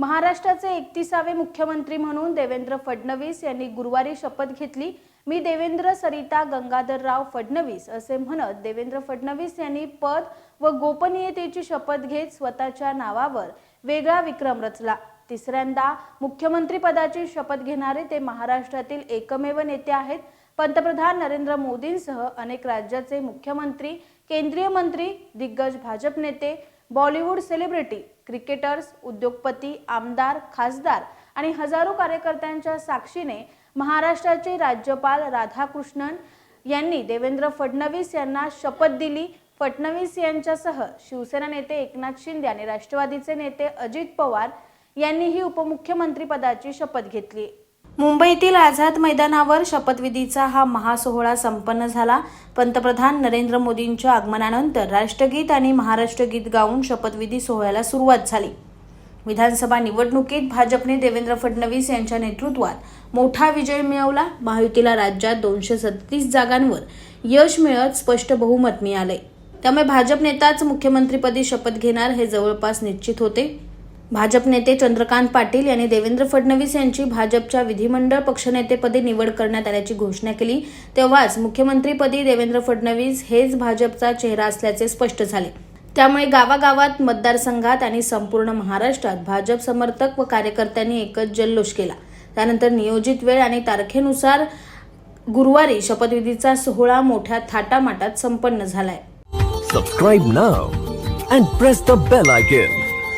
महाराष्ट्राचे एकतीसावे मुख्यमंत्री म्हणून देवेंद्र फडणवीस यांनी गुरुवारी शपथ घेतली. मी देवेंद्र सरिता गंगाधरराव फडणवीस असे म्हणत देवेंद्र फडणवीस यांनी पद व गोपनीयतेची शपथ घेत स्वतःच्या नावावर वेगळा विक्रम रचला. तिसऱ्यांदा मुख्यमंत्री पदाची शपथ घेणारे ते महाराष्ट्रातील एकमेव नेते आहेत. पंतप्रधान नरेंद्र मोदींसह अनेक राज्याचे मुख्यमंत्री केंद्रीय मंत्री दिग्गज भाजप नेते बॉलिवूड सेलिब्रिटी क्रिकेटर्स उद्योगपती आमदार खासदार आणि हजारो कार्यकर्त्यांच्या साक्षीने महाराष्ट्राचे राज्यपाल राधाकृष्णन यांनी देवेंद्र फडणवीस यांना शपथ दिली. फडणवीस यांच्यासह शिवसेना नेते एकनाथ शिंदे आणि राष्ट्रवादीचे नेते अजित पवार यांनीही उपमुख्यमंत्रीपदाची शपथ घेतली. मुंबईतील आझाद मैदानावर शपथविधीचा हा महासोहळा संपन्न झाला. पंतप्रधान नरेंद्र मोदींच्या आगमनानंतर राष्ट्रगीत आणि महाराष्ट्र गीत गाऊन शपथविधी सोहळ्याला सुरुवात झाली. विधानसभा निवडणुकीत भाजपने देवेंद्र फडणवीस यांच्या नेतृत्वात मोठा विजय मिळवला. महायुतीला राज्यात दोनशे सत्तीस जागांवर यश मिळत स्पष्ट बहुमत मिळाले. त्यामुळे भाजप नेताच मुख्यमंत्रीपदी शपथ घेणार हे जवळपास निश्चित होते. भाजप नेते चंद्रकांत पाटील यांनी देवेंद्र फडणवीस यांची भाजपच्या विधिमंडळ पक्षनेतेपदी निवड करण्यात आल्याची घोषणा केली. तेव्हाच मुख्यमंत्रीपदी देवेंद्र फडणवीस हेच भाजपचा चेहरा असल्याचे स्पष्ट झाले. त्यामुळे गावागावात मतदारसंघात आणि संपूर्ण महाराष्ट्रात भाजप समर्थक व कार्यकर्त्यांनी एकच जल्लोष केला. त्यानंतर नियोजित वेळ आणि तारखेनुसार गुरुवारी शपथविधीचा सोहळा मोठ्या थाटामाटात संपन्न झालाय. Subscribe now and press the bell icon